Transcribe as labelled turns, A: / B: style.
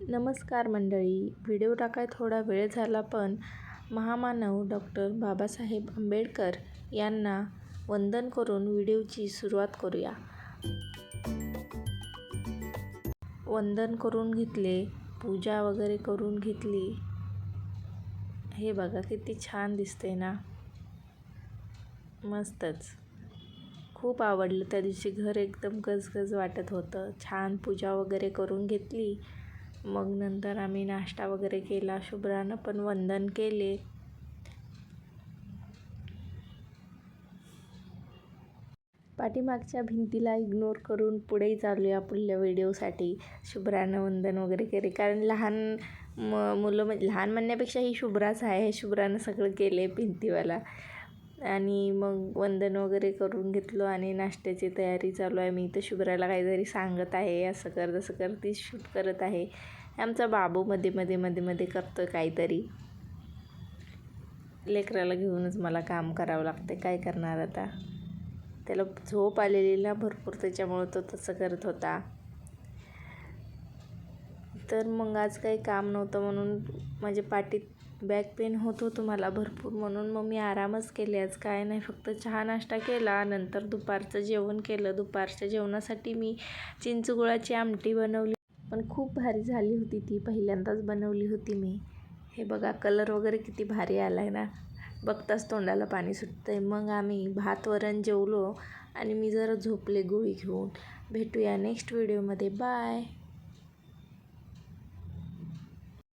A: नमस्कार मंडळी. व्हिडिओ टाकाय थोडा वेळ झाला पण महामानव डॉक्टर बाबासाहेब आंबेडकर यांना वंदन करून व्हिडिओची सुरुवात करूया. वंदन करून घेतले पूजा वगैरे करून घेतली. हे बघा किती छान दिसते ना? मस्तच. खूप आवडलं त्या दिवशी. घर एकदम गजगज वाटत होतं. छान पूजा वगैरे करून घेतली. मग नंतर आम्ही नाश्ता वगैरे केला. शुभ्रानं पण वंदन केले. पाठीमागच्या भिंतीला इग्नोर करून पुढे चालूया पुढल्या व्हिडिओसाठी शुभ्रानं वंदन वगैरे केले. कारण लहान म मुलं म्हणजे लहान म्हणण्यापेक्षा ही शुभ्राच आहे. शुभ्रानं सगळं केले भिंतीवाला. आणि मग वंदन वगैरे करून घेतलो आणि नाश्त्याची तयारी चालू आहे. मी इथं शुभ्राला काहीतरी सांगत आहे. असं कर तसं कर ती शूट करत आहे. आमचा बाबू मध्ये मध्ये मध्ये मध्ये करतो काहीतरी. लेकराला घेऊनच मला काम करावं लागते काय करणार आता? त्याला झोप आलेली ना भरपूर त्याच्यामुळं तो तसं करत होता. तर मग आज काही काम नव्हतं म्हणून माझ्या पाठीत बॅक पेन होत होतो मला भरपूर म्हणून मग मी आरामच केले. आज काय नाही फक्त चहा नाश्ता केला. नंतर दुपारचं जेवण केलं. दुपारच्या जेवणासाठी मी चिंचगुळाची आमटी बनवली. पण खूप भारी झाली होती ती. पहिल्यांदाच बनवली होती मी. हे बघा कलर वगैरे किती भारी आला आहे ना. बघताच तोंडाला पाणी सुटतं आहे मग आम्ही भात वरण जेवलो आणि मी जरा झोपले गोळी घेऊन. भेटूया नेक्स्ट व्हिडिओमध्ये बाय